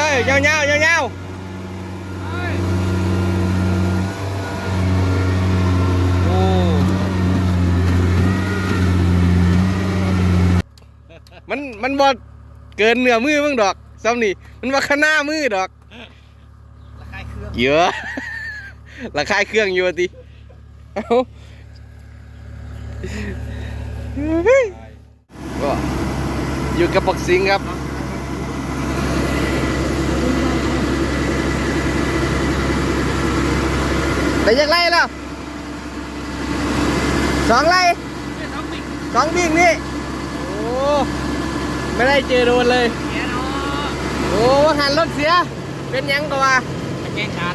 เลยเงาเงาเงาเงาโอ้มันมันบอดเกินเหนือมือมึงดอกซ้ำนี่มันว่าข้างหน้ามือดอกระคายเครื่องเยอะราคายเครื่องอยู่ติเอ้าก็อยู่กับปักสิงครับ แต่ยังไล่แล้วสองไล่สองวิ่งนี่ โอ้ไม่ได้เจอโดนเลยเสียเนาะโอ้หันรถเสีย เป็นหยังตัววะตะเกียงขาด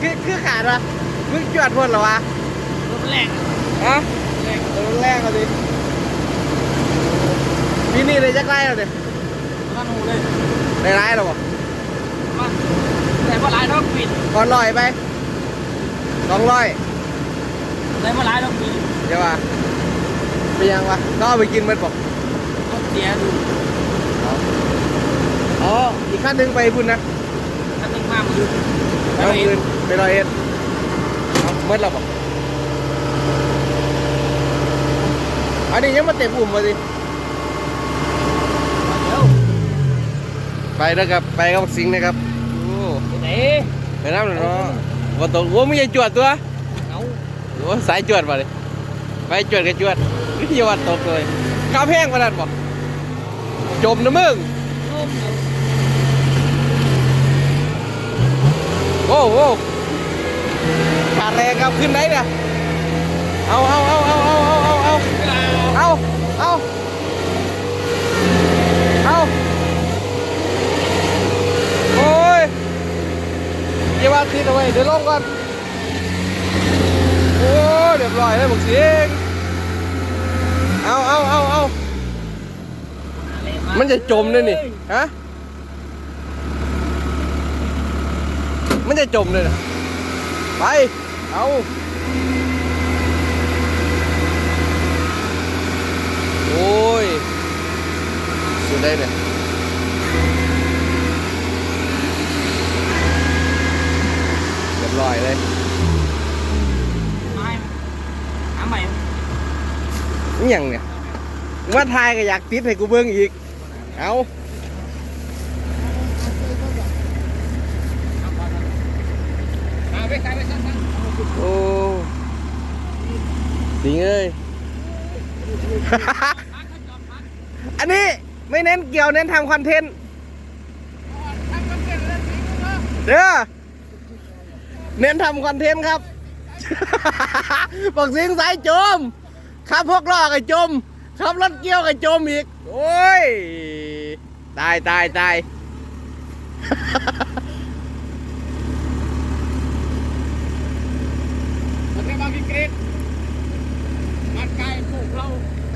คือคือขาดวะมึงจวดพ่นเหรอวะรถแรงฮะแรงเออแรกเอาดิพี่นี่เลยจักไล่เราดิบ้านหูเลยได้ไล่หรอวะบ้านแต่ว่าหลายต้องปิดก่อนลอยไป สองร้อยแต่ว่าหลายต้องปิดเดี๋ยววะไปยังวะก็เอาไปกินมันบอกรถเสียดูอ๋ออีกขั้นหนึ่งไปพุ่นนะถ้าตึงมากมันดูไปลอยเอ็ดไปลอยเอ็ดเอาเมื่อเราบอกอันนี้ยังมาเต็มอุ่มมาสิเดี๋ยวไปนะครับ ไปกับสิงห์นะครับโอ้ไปไหนไปน้ำหน่อยเนาะ ว่าตกโอ้ไม่ใช่จวดตัวเอาโอ้สายจวดมาเลยไปจวดกับจวดพี่วัดตกเลยข้าวแพงมาดันบอกจมนะมึงร่มเอาโอ้โหขาดแรงครับขึ้นไหนเนี่ยเอาเอาเอาเอาเอาเอาเอาเอาเวลาเอาเอาเอาโอ้ย เดี๋ยวว่าติดเอาไว้เดี๋ยวลงก่อน โอ้ยเรียบร้อยเลยบุกเสียงเอาเอาเอาเอามันจะจมเลยนี่ฮะมันจะจมเลยนะไป เอาโอ้ยสุดได้เนี่ย รียบร้อยเลยไม่หาใหม่อหย่างเนี่ยว่าทายก็อยากติดให้กูเบิ่งอีก เอาเอาไปขายไปสั้นโอ้สิงเอ้ย อันนี้ไม่เน้นเกี่ยวเน้นทำคอนเทนต์เด้อ เน้นทำคอนเทนต์ครับ บอกสิงสายจมขับพวกล้อกับจมขับรถเกี่ยวกับจมอีก โอ้ย ตายตายตายๆมันเรียกว่าวิกฤตมันกลายปลูกเรา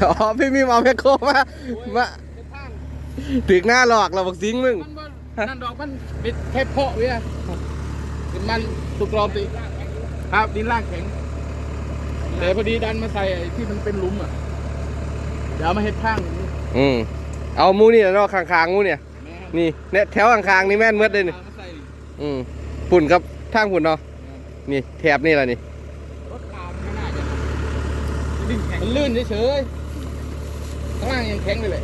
อ๋อพี่มีมาแมคโครมามาเป็นทางถึงหน้าหลอกเราบอกสิงมึง มันบ่นั่นดอกมันเป็นแค่เพาะเว้ย เป็นมันสุกรอบสิครับดินล่างแข็ง แต่พอดีดันมาใส่ไอ้ที่มันเป็นหลุมอะ เดี๋ยวเอามาเฮ็ดข้างอย่างนี้อืมเอามูนี่แหละเนาะข้างๆมูเนี่ย แม่นี่เนี่ยแถวข้างๆนี่แม่นเมดเลยนี่ เอามาใส่ดิอืมปุ่นกับทางปุ่นเนาะนี่แถบนี่แหละนี่ รถขาวมันไม่น่าจะดิ้นแข็งมันลื่นเฉยๆข้างล่างยังแข็งเลยเลย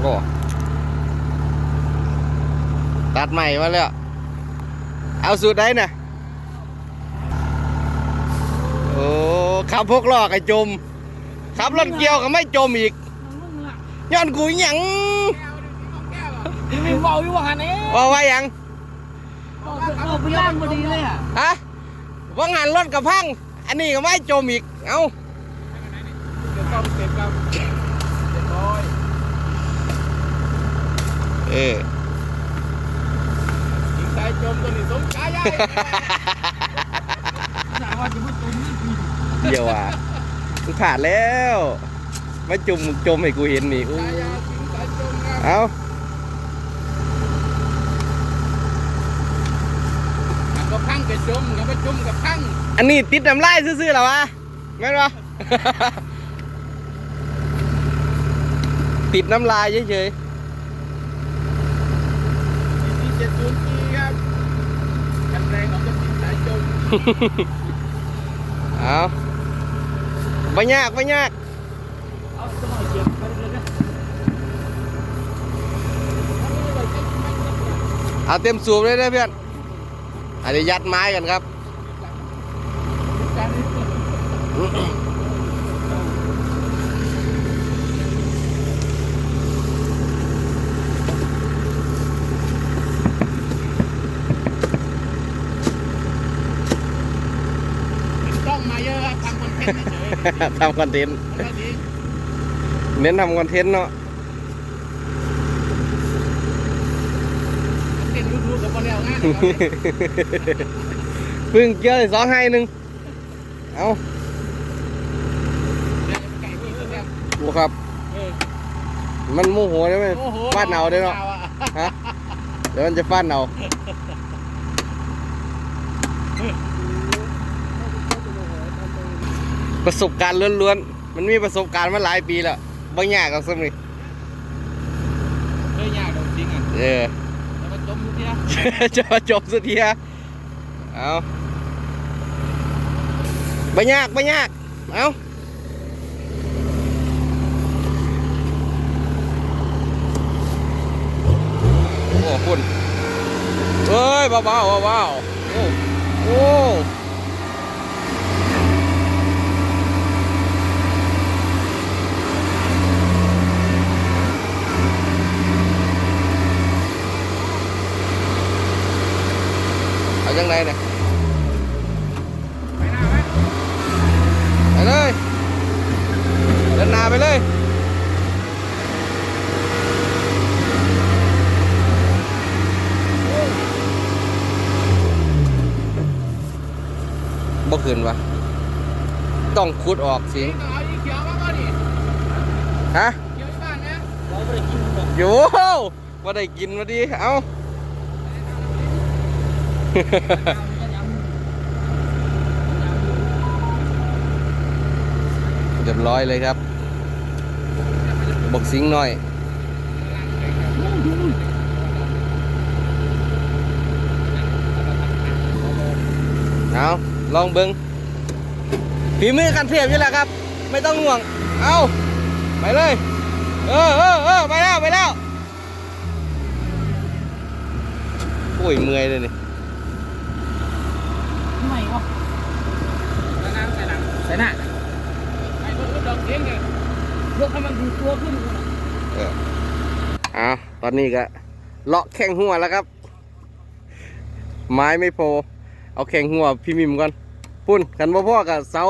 โอ้ ตัดใหม่มาแล้ว เอาสูตรได้น่ะโอ้ขับพกล้อกับจมขับรถเกี่ยวก็ไม่จมอีกย้อนกูหยังมีเบาอยู่ว่าหันเอ๊ะว่าว่าหยังเอาไปล่างพอดีเลยอะฮะว่างานรถกับพัง อันนี้ก็ไม่จมอีก เอ้าเดี๋ยวต้องเสร็จครับเรียบร้อย เออ ยิงสาย จมตัวนี้สมใจใหญ่สาวว่าจะไม่จมนี่เดี๋ยวอะกูขาดแล้วมาจุ่มจมให้กูเห็นนี่อู้สายยาสิงสายจมครับเอามันก็พังกับจมกับก็จมกับพังอันนี้ติดน้ำลายซื่อๆเหรอวะแม่นปะติดน้ำลายเฉยมีะเอาเต็มสูบเลยนะเพื่อนอันนี้ยัดไม้กันครับ การนี้ต้องมาเยอะครับ ทำคอนเทนต์เฉยทำคอนเทนต์ๆแล้วดีเน้นทำคอนเทนต์เนาะเต้นรู้ๆกับบอลแล้วงานเเพึ่งเจอสองให้หนึ่งเอาดี๋ยวจะไปไก่เพิ่มแล้วดูครับเออมันโมโหได้ไหมโอ้โหฟาดเอาได้เนาะออะฮะเดี๋ยวมันจะฟาดเอา ประสบการณ์ล้วนๆ มันมีประสบการณ์มาหลายปีแล้วบางอย่างก็สมิเฮ้ยยากเราจริงอะเออแล้วมันจมทุกทีนะจะมาจบสุดทีฮะเอาไม่ยากไม่ยาก เอาโอ้คุณเอ้ยเบาๆเบาๆโอ้โอ้ เอาจังไรเนี่ยไปหน้าไหมไปเลยเดินหน้าไปเลยบ่ขึ้นวะต้องขุดออกสินี่ต้องเอาอีเขียวมาก่อนดิฮะเขียวที่บ้านนะเราไม่ได้กินหรอกโยว่าได้กินมาดี เอ้า เรียบร้อยเลยครับบกสิงหน่อย เอาลองเบิงฝีมือกันเทียบอยู่แล้วครับ ไม่ต้องห่วง เอาไปเลย เออเออเออไปแล้ว ไปแล้ว โอ้ย เมื่อยเลยนี่ ทำไมวะใส่หน้าใส่หน้าใส่หน้าไอ้พวกดอกเลี้ยงเนี่ยยกให้มันดูตัวขึ้นเออเอาตอนนี้ก็เลาะแข้งหัวแล้วครับ ไม้ไม่โพอเอาแข้งหัวพี่มิมก่อนพุ่นกันบ่พ่อกับเสา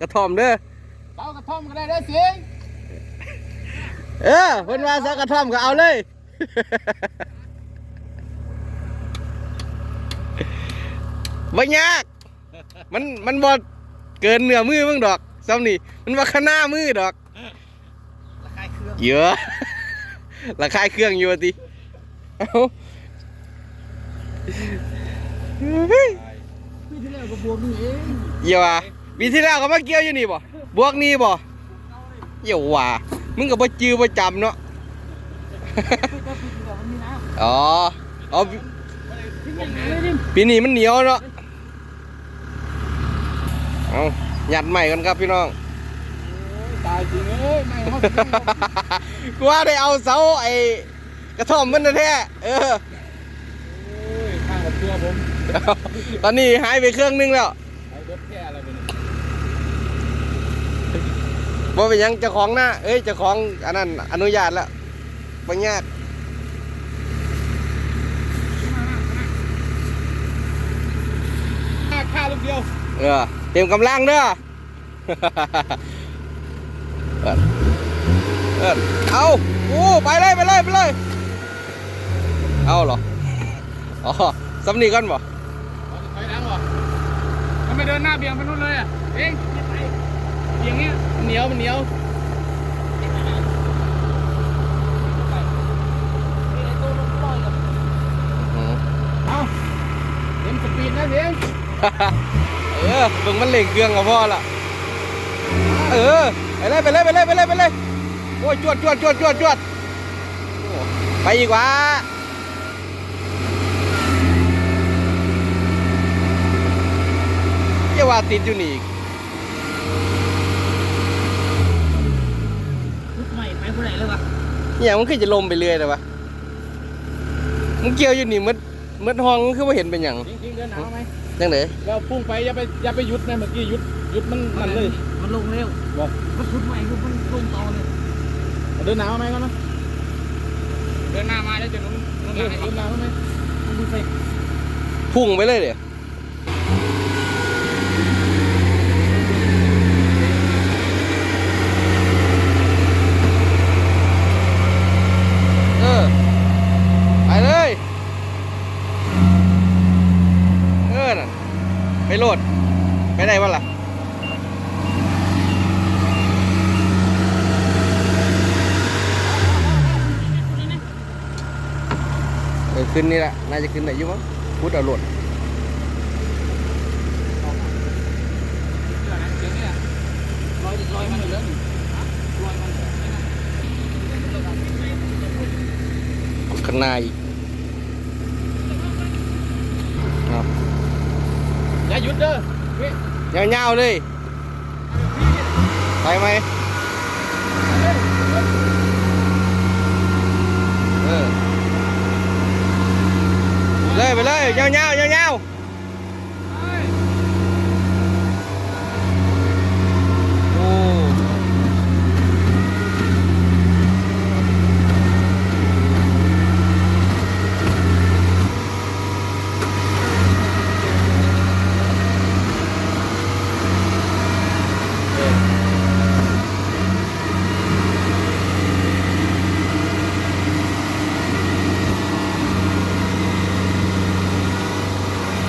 กระท่อมเด้อเสากระท่อมก็ได้ได้เสียงเออเพิ่นว่าเสากระท่อมก็เอาเลยบ่ยากมันมันบ่ เกินเนื้อมือมึงดอกซ้ำนี่มันว่าขนามือดอกราคาเครื่องเยอะราคายเครื่องอยู่ว่าติเอ้าเฮ้ยพี่ที่แล้วก็บวกนี่เองเหี้ยว่ะปีที่แล้วก็มาเกี่ยวอยู่นี่บ่บวกนี่บ่เหี้ยว่ะมึงก็บ่จื้อบ่จำเนาะก็พี่ที่แล้วมันมีน้อ๋ออ๋อำพี่ยังไงเลยดิปีนี้มันเหนียวเนาะ เอาหยัดใหม่กันครับพี่น้องตายจริงเอ้ยไม่เขากูว่าได้เอาเสาไอ้กระท่อมมันแท้ๆเออโอ้ยข้างกับตัวผมตอนนี้หายไปเครื่องนึงแล้วไอ้รถแค่อะไรเป็นบ่เป็นหยังเจ้าของหน้าเอ้ยเจ้าของอันนั้นอนุญาตแล้วบ่ยากค่าค่าลูกเดียว เออ เต็มกำลังเด้อเอิ้นเอิ้นเอาโอ้ไปเลยไปเลยไปเลย เอาเหรอ อ๋อสำนีก่อนบ่ถอยหลังเหรอทำไมเดินหน้าเบี่ยงไปนู่นเลยอะเองเบี่ยงเงี้ยเหนียวมันเหนียวอืมเอาเต็มสปีดนะเสียงเออเบิ่งมันเล่งเครื่องกับพ่อละเออไปเลยไปเลยไปเลยไปเลยไปเลยโอ้ยจวดจวดจวดจวดจวดโอ้ไปอีกวะเยาว่าติดอยู่นี่อีกพุทใหม่ไปผู้ใดเลยวะเนี่ยมันคือจะลมไปเรื่อยเลยวะมึงเกี่ยวอยู่นี่มั ดมัดห้องมึงคือว่าเห็นเป็นอย่างจริงๆเดินหนาวไหมจังไหนเราพุ่งไปอย่าไปอย่าไปหยุดนะเมื่อกี้หยุดหยุดมันนั่นเลย มันลงเร็วบอกมันพุทใหม่คือมันลงต่อเลยเดินหนาวไหมก่อนนะเดินหน้ามาแล้วจะลงลงเออเดินหนาวไหมมันดูไปพุ่งไปเลยเดี๋ยวเออ ไปเลย เออน่ะ ไปโหลด ไปได้วะล่ะเออขึ้นนี่แหละน่าจะขึ้นได้อยู่มั้งพุทธเอาโหลดลอยมันอยู่แล้วนี่ลอยมันข้างหน้าอีกเอา อย่า หยุดเด้อพี่ยาวๆเลยไปไหมเออเลยไปเลยยาวๆยาวๆโอ้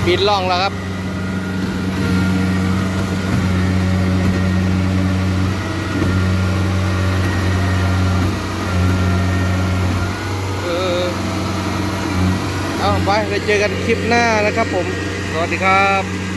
ปิดล่องแล้วครับ เออเอาไปเราเจอกันคลิปหน้านะครับผม สวัสดีครับ